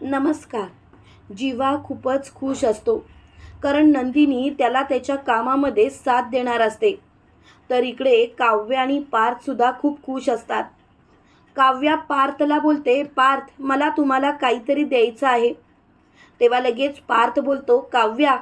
नमस्कार. जीवा खूपच खुश असतो. कारण नंदिनी त्याला त्याच्या कामामध्ये साथ देणार असते. तर इकडे काव्य आणि पार्थसुद्धा खूप खुश असतात. काव्या पार्थला बोलते पार्थ मला तुम्हाला काहीतरी द्यायचं आहे. तेव्हा लगेच पार्थ बोलतो काव्या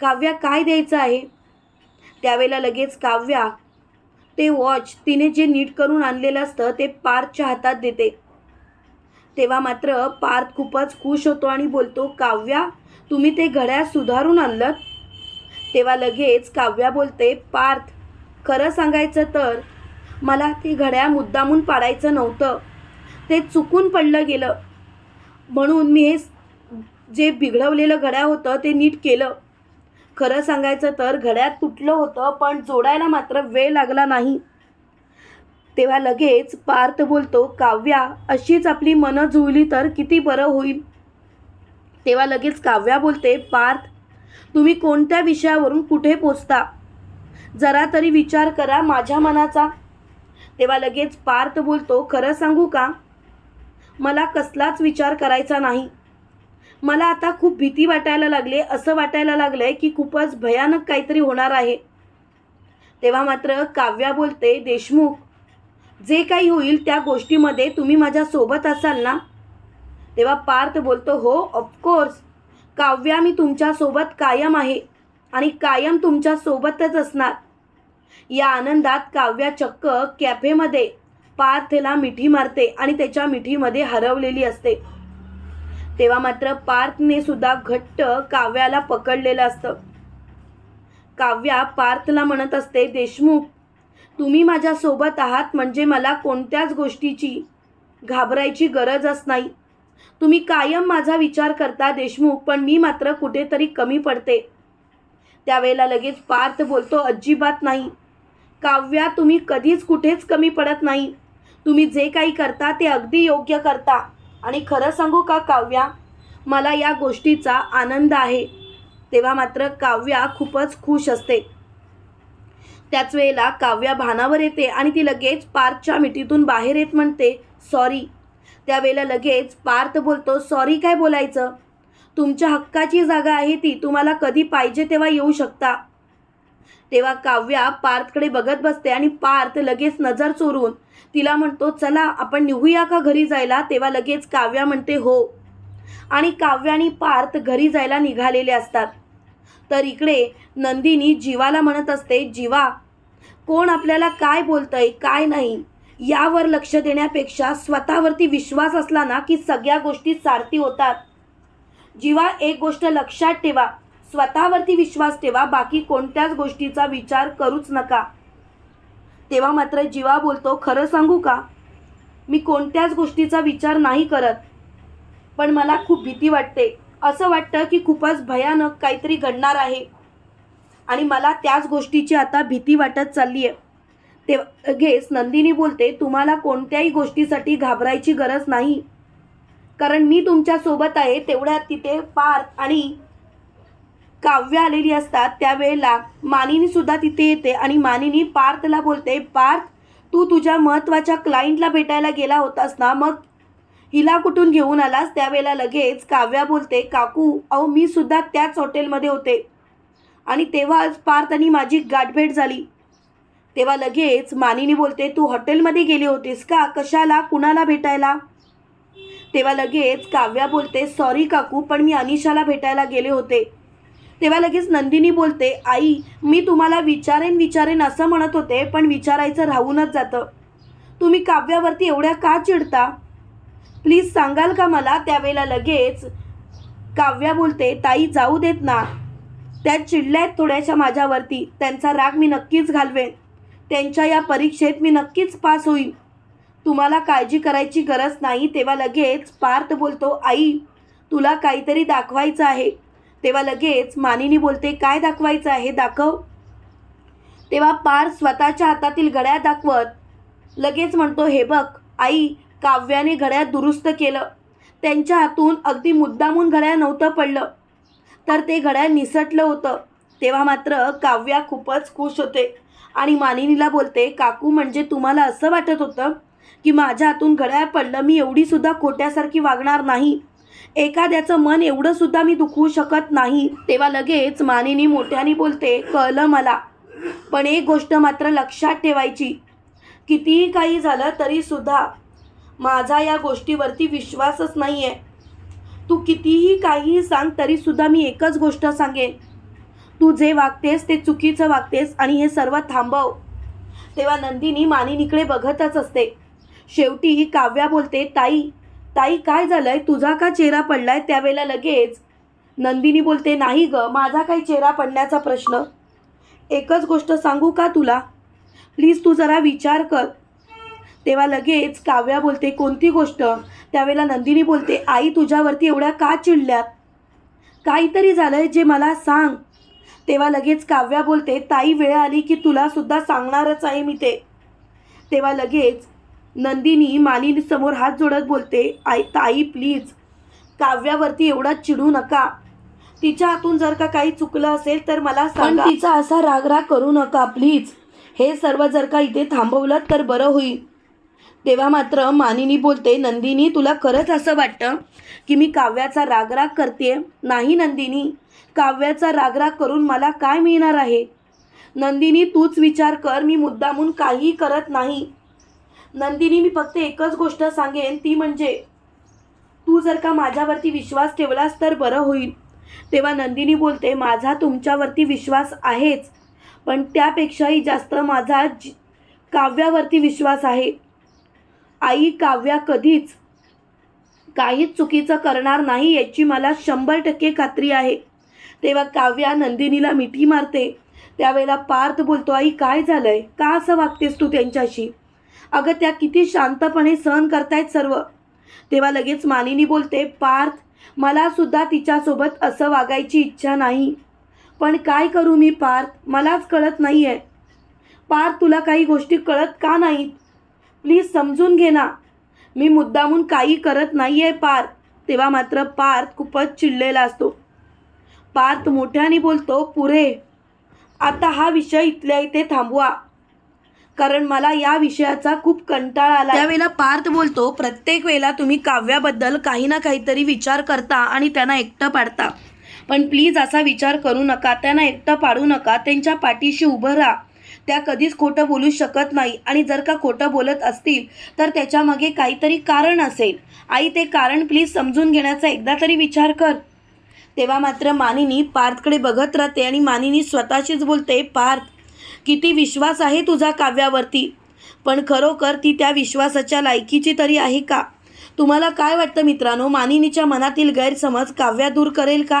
काव्या काय द्यायचं आहे? त्यावेळेला लगेच काव्या ते वॉच तिने जे नीट करून आणलेलं असतं ते पार्थच्या हातात देते. तेव्हा मात्र पार्थ खूपच खुश होतो आणि बोलतो काव्या तुम्ही ते घड्याळ सुधारून आणलं तेव्हा लगेच काव्या बोलते पार्थ खरं सांगायचं तर मला ते घड्याळ मुद्दामून पाडायचं नव्हतं. ते चुकून पडलं गेलं. म्हणून मी हे जे बिघडवलेलं घड्याळ होतं ते नीट केलं. खरं सांगायचं तर घड्याळ तुटलं होतं पण जोडायला मात्र वेळ लागला नाही. तेव्हा लगेच पार्थ बोलतो काव्या अशीच आपली मनं जुळली तर किती बरं होईल? तेव्हा लगेच काव्या बोलते पार्थ तुम्ही कोणत्या विषयावरून कुठे पोचता? जरा तरी विचार करा माझ्या मनाचा. तेव्हा लगेच पार्थ बोलतो खरं सांगू का? मला कसलाच विचार करायचा नाही. मला आता खूप भीती वाटायला लागले असं वाटायला लागलं आहे की खूपच भयानक काहीतरी होणार आहे. तेव्हा मात्र काव्या बोलते देशमुख जे काही होईल त्या गोष्टीमध्ये तुम्ही माझ्यासोबत असाल ना तेव्हा पार्थ बोलतो हो ऑफकोर्स काव्या मी तुमच्यासोबत कायम आहे आणि कायम तुमच्यासोबतच असणार. या आनंदात काव्या चक्क कॅफेमध्ये पार्थला मिठी मारते आणि त्याच्या मिठीमध्ये हरवलेली असते. तेव्हा मात्र पार्थने सुद्धा घट्ट काव्याला पकडलेलं असतं. काव्या पार्थला म्हणत असते देशमुख तुम्ही माझ्यासोबत आहात म्हणजे मला कोणत्याच गोष्टीची घाबरायची गरजच नाही तुम्ही कायम माझा विचार करता देशमुख पण मी मात्र कुठेतरी कमी पडते. त्यावेळेला लगेच पार्थ बोलतो अजिबात नाही. काव्या तुम्ही कधीच कुठेच कमी पडत नाही. तुम्ही जे काही करता ते अगदी योग्य करता. आणि खरं सांगू का काव्या मला या गोष्टीचा आनंद आहे. तेव्हा मात्र काव्या खूपच खुश असते. त्याच वेळेला काव्या भानावर येते आणि ती लगेच पार्थच्या मिठीतून बाहेर येत म्हणते सॉरी. त्यावेळेला लगेच पार्थ बोलतो सॉरी काय बोलायचं? तुमच्या हक्काची जागा आहे ती तुम्हाला कधी पाहिजे तेव्हा येऊ शकता. तेव्हा काव्या पार्थकडे बघत बसते आणि पार्थ लगेच नजर चोरून तिला म्हणतो चला आपण निघूया का घरी जायला? तेव्हा लगेच काव्या म्हणते हो. आणि काव्या आणि पार्थ घरी जायला निघालेले असतात. तर इकडे नंदिनी जीवाला म्हणत असते जीवा कोण आपल्याला काय बोलतंय काय नाही यावर लक्ष देण्यापेक्षा स्वतःवरती विश्वास असला ना की सगळ्या गोष्टी सारथी होतात. जीवा एक गोष्ट लक्षात ठेवा स्वतःवरती विश्वास ठेवा बाकी कोणत्याच गोष्टीचा विचार करूच नका. तेव्हा मात्र जीवा बोलतो खरं सांगू का? मी कोणत्याच गोष्टीचा विचार नाही करत पण मला खूप भीती वाटते. असं वाटतं की खूपच भयानक काहीतरी घडणार आहे. आणि मला त्याच गोष्टीची आता भीती वाटत चालली आहे ते घेस नंदिनी बोलते तुम्हाला कोणत्याही गोष्टीसाठी घाबरायची गरज नाही. कारण मी तुमच्यासोबत आहे तेवढ्यात तिथे पार्थ आणि काव्य आलेली असतात त्यावेळेला मानिनीसुद्धा तिथे येते आणि मानिनी पार्थला बोलते पार्थ तू तुझ्या महत्त्वाच्या क्लायंटला भेटायला गेला होतास ना मग हिला कुठून घेऊन आलास? त्यावेळेला लगेच काव्या बोलते काकू अहो मी सुद्धा त्याच हॉटेलमध्ये होते. आणि तेव्हाच पार्थ आणि माझी गाठभेट झाली. तेव्हा लगेच मानिनी बोलते तू हॉटेलमध्ये गेली होतीस का? कशाला? कुणाला भेटायला? तेव्हा लगेच काव्या बोलते सॉरी काकू पण मी अनिशाला भेटायला गेले होते. तेव्हा लगेच नंदिनी बोलते आई मी तुम्हाला विचारेन विचारेन असं म्हणत होते पण विचारायचं राहूनच जातं. तुम्ही काव्यावरती एवढ्या का चिडता? प्लीज सांगाल का मला? त्यावेळेला लगेच काव्या बोलते ताई जाऊ देत ना. त्या चिडल्यात थोड्याशा माझ्यावरती. त्यांचा राग मी नक्कीच घालवेन. त्यांच्या या परीक्षेत मी नक्कीच पास होईल तुम्हाला काळजी करायची गरज नाही. तेव्हा लगेच पार्थ बोलतो आई तुला काहीतरी दाखवायचं आहे. तेव्हा लगेच मानिनी बोलते काय दाखवायचं आहे? दाखव. तेव्हा पार स्वतःच्या हातातील गळ्या दाखवत लगेच म्हणतो हे बघ आई काव्याने घड्याळ दुरुस्त केलं. त्यांच्या हातून अगदी मुद्दामून घड्याळ नव्हतं पडलं. तर ते घड्याळ निसटलं होतं. तेव्हा मात्र काव्या खूपच खुश होते आणि मानिनीला बोलते काकू म्हणजे तुम्हाला असं वाटत होतं की माझ्या हातून घड्याळ पडलं? मी एवढीसुद्धा खोट्यासारखी वागणार नाही. एखाद्याचं मन एवढंसुद्धा मी दुखवू शकत नाही. तेव्हा लगेच मानिनी मोठ्याने बोलते कळलं मला. पण एक गोष्ट मात्र लक्षात ठेवायची. कितीही काही झालं तरीसुद्धा माझा या गोष्टीवरती विश्वासच नाही आहे तू कितीही काहीही सांग तरीसुद्धा मी एकच गोष्ट सांगेन. तू जे वागतेस ते चुकीचं वागतेस आणि हे सर्व थांबव. तेव्हा नंदिनी मानिनीकडे बघतच असते. शेवटी ही काव्या बोलते ताई ताई काय झालंय? तुझा का चेहरा पडलाय? त्यावेळेला लगेच नंदिनी बोलते नाही ग माझा काही चेहरा पडण्याचा प्रश्न. एकच गोष्ट सांगू का तुला? प्लीज तू जरा विचार कर. तेव्हा लगेच काव्या बोलते कोणती गोष्ट? त्यावेळेला नंदिनी बोलते आई तुझ्यावरती एवढ्या का चिडल्यात? काहीतरी झालंय जे मला सांग. तेव्हा लगेच काव्या बोलते ताई वेळ आली की तुला सुद्धा सांगणारच आहे मी ते. तेव्हा लगेच नंदिनी मानिनी समोर हात जोडत बोलते आई ताई प्लीज काव्यावरती एवढा चिडू नका. तिच्या हातून जर का काही चुकलं असेल तर मला सांगा. तिचा असा रागराग करू नका प्लीज. हे सर्व जर का इथे थांबवलं तर बरं होईल. तेव्हा मात्र मानिनी बोलते नंदिनी तुला खरंच असं वाटतं की मी काव्याचा रागराग करते नाही नंदिनी. काव्याचा रागराग करून मला काय मिळणार आहे? नंदिनी तूच विचार कर मी मुद्दामून काही करत नाही. नंदिनी मी फक्त एकच गोष्ट सांगेन ती म्हणजे तू जर का माझ्यावरती विश्वास ठेवलास तर बरं होईल. तेव्हा नंदिनी बोलते माझा तुमच्यावरती विश्वास आहेच पण त्यापेक्षाही जास्त माझा जी काव्यावरती विश्वास आहे. आई काव्या कधीच काहीच चुकीचं करणार नाही याची मला शंभर टक्के खात्री आहे. तेव्हा काव्या नंदिनीला मिठी मारते. त्यावेळेला पार्थ बोलतो आई काय झालं आहे का असं वागतेस तू त्यांच्याशी? अगं त्या किती शांतपणे सहन करतायत सर्व. तेव्हा लगेच मानिनी बोलते पार्थ मलासुद्धा तिच्यासोबत असं वागायची इच्छा नाही. पण काय करू मी पार्थ? मलाच कळत नाही आहे पार्थ तुला काही गोष्टी कळत का नाहीत? प्लीज समजून घे ना. मी मुद्दामून काही करत नाही आहे पार्थ. तेव्हा मात्र पार्थ खूपच चिडलेला असतो. पार्थ मोठ्याने बोलतो पुरे आता हा विषय इथल्या इथे थांबवा. कारण मला या विषयाचा खूप कंटाळा आला त्यावेळेला पार्थ बोलतो प्रत्येक वेळेला तुम्ही काव्याबद्दल काही ना काहीतरी विचार करता आणि त्यांना एकटं पाडता. पण प्लीज असा विचार करू नका त्यांना एकटं पाडू नका त्यांच्या पाठीशी उभं राहा. त्या कधीच खोटं बोलू शकत नाही. आणि जर का खोटं बोलत असतील तर त्याच्यामागे काहीतरी कारण असेल. आई ते कारण प्लीज समजून घेण्याचा एकदा तरी विचार कर. तेव्हा मात्र मानिनी पार्थकडे बघत राहते आणि मानिनी स्वतःशीच बोलते पार्थ किती विश्वास आहे तुझा काव्यावरती? पण खरोखर ती त्या विश्वासाच्या लायकीची तरी आहे का? तुम्हाला काय वाटतं मित्रांनो? मानिनीच्या मनातील गैरसमज काव्या दूर करेल का?